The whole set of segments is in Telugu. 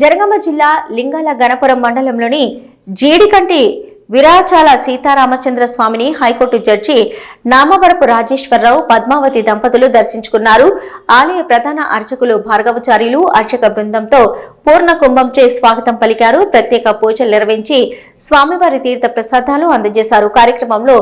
జనగామ జిల్లా లింగాల గణపురం మండలంలోని జీడికంటి విరాచాల సీతారామచంద్ర స్వామిని high court judge Namavarapu Rajeshwararao Padmavathi దంపతులు దర్శించుకున్నారు. ఆలయ ప్రధాన అర్చకులు భార్గవచార్యులు అర్చక బృందంతో పూర్ణ కుంభంచే స్వాగతం పలికారు. ప్రత్యేక పూజలు నిర్వహించి స్వామివారి తీర్థ ప్రసాదాలు అందజేశారు. కార్యక్రమంలో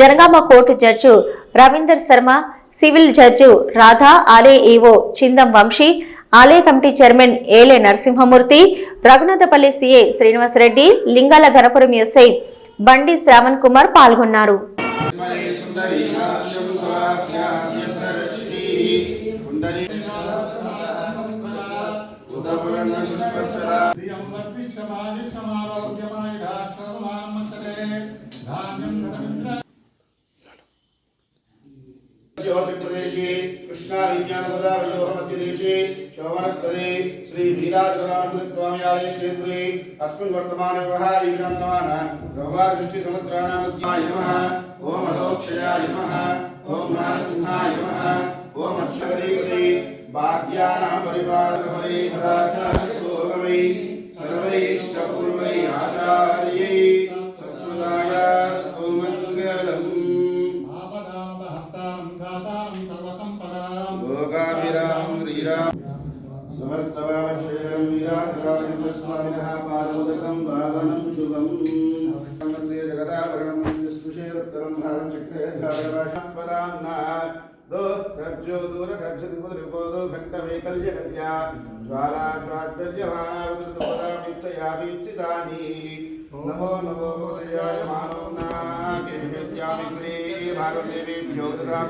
Janagama court judge Ravinder Sharma civil judge Radha ఆలయ ఈవో చిందం వంశీ ఆలయ committee chairman Ele Narasimhamurthy Raghunathpally CA Srinivasreddy Lingala Ganapuram SI Bandi Shravan Kumar పాల్గొన్నారు. ధియం వర్ధిష్యమాది शोभिप्रदेशे कृष्णाविज्ञानगोदावयोः मध्यदेशे शोभनस्तरे श्रीवीराजगुरामृतस्वामियालय क्षेत्रे अस्मिन् दृष्टि विरम्यमान भगवादृष्टिसमुद्राणामुद्याय नमः। ओम अलोक्षयाय नमः। ओम नारसिंहाय नमः। ॐ अक्षगदेवते भाग्यानां परिपालकमये भदाचार्य गोगमयि सर्वैश्च पूर्वै आचार्य దాతారం సర్వసంపదాం భోగాభిరామం శ్రీరామ సమస్తవాక్షరం విరాజరాజస్వామినः పాదోదకం భావనం శుభం వందే జగదాభరణం విస్పృశేరుత్తరం భారం చక్రే ధారరాశాస్పదాన్న దో ఖర్జో దూర ఖర్జతి పుదరిపోదో ఘంట వైకల్య కల్యా ഭാഗദേവി ജ്യോതിരാ